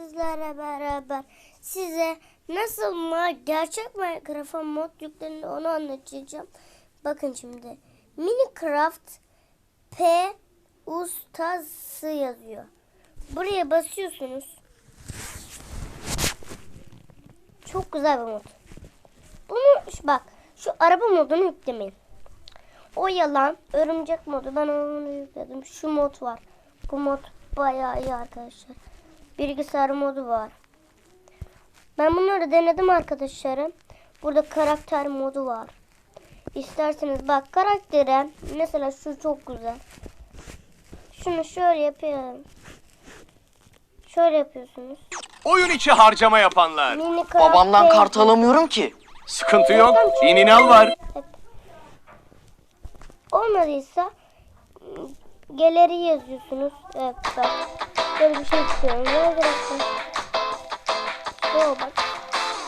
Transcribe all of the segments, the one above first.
sizlerle beraber size nasıl ma gerçek Minecraft'a mod yüklenir onu anlatacağım. Bakın şimdi. Minecraft P ustası yazıyor. Buraya basıyorsunuz. Çok güzel bir mod. Bunu bak şu araba modunu yüklemeyin. O yalan örümcek modu ben onu yükledim. Şu mod var. Bu mod bayağı iyi arkadaşlar. Bilgisayar modu var. Ben bunları denedim arkadaşlarım. Burada karakter modu var. İsterseniz bak karaktere mesela şu çok güzel. Şunu şöyle yapıyorum. Şöyle yapıyorsunuz. Oyun içi harcama yapanlar. Mini karakter. Babamdan kart alamıyorum ki. Sıkıntı yok. İninal var. Olmadıysa galeri yazıyorsunuz. Evet bak. Böyle bir şey istiyorum. Ne olacaksın? Oo bak.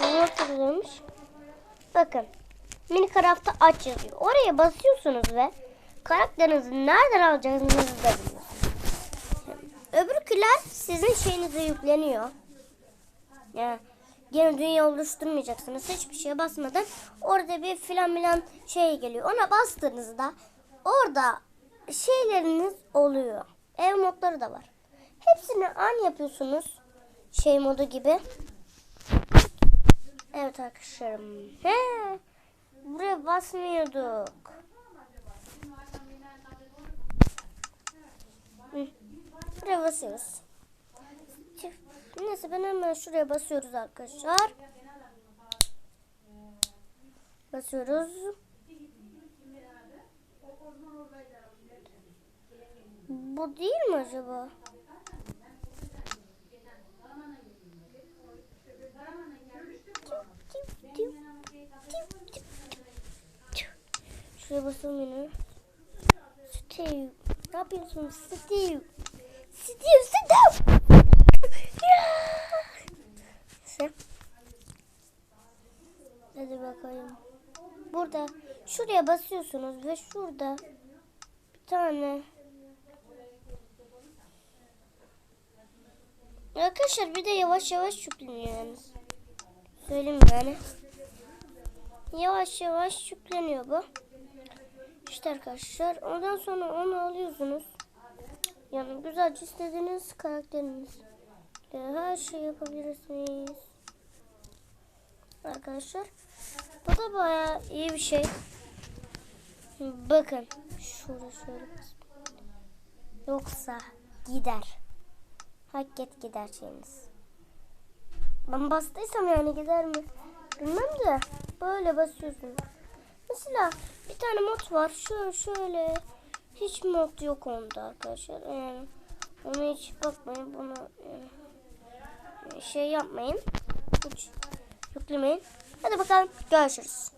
Nasıl güzelmiş. Bakın. Minecraft'ta aç yazıyor. Oraya basıyorsunuz ve karakterinizi nereden alacağınızı da biliyorsunuz. Öbürküler sizin şeyinize yükleniyor. Yani yeni dünya oluşturmayacaksınız. Hiçbir şeye basmadan orada bir filan filan şey geliyor. Ona bastığınızda orada şeyleriniz oluyor. Ev modları da var. An yapıyorsunuz. Şey modu gibi. Evet arkadaşlarım. He, buraya basmıyorduk. Buraya basıyoruz. Neyse ben hemen şuraya basıyoruz arkadaşlar. Basıyoruz. Bu değil mi acaba? Şuraya basalım yine. Steve. Ne yapıyorsun Steve? Steve, Steve. Neyse. Hadi bakalım. Burada şuraya basıyorsunuz ve şurada bir tane Arkadaşlar bir de yavaş yavaş yükleniyor yalnız. Söyleyeyim yani. Yavaş yavaş yükleniyor bu. İşte arkadaşlar ondan sonra onu alıyorsunuz. Yani güzelce istediğiniz karakteriniz. Her şey yapabilirsiniz. Arkadaşlar. Bu da bayağı iyi bir şey. Bakın. Şurada şöyle. Yoksa gider. Hak et gider şeyiniz. Ben bastıysam yani gider mi? Bilmem de böyle basıyorsunuz. Mesela bir tane mod var. Şöyle şöyle. Hiç mod yok onda arkadaşlar. Yani onu hiç bakmayın. Bunu yani şey yapmayın. Hiç yüklemeyin. Hadi bakalım görüşürüz.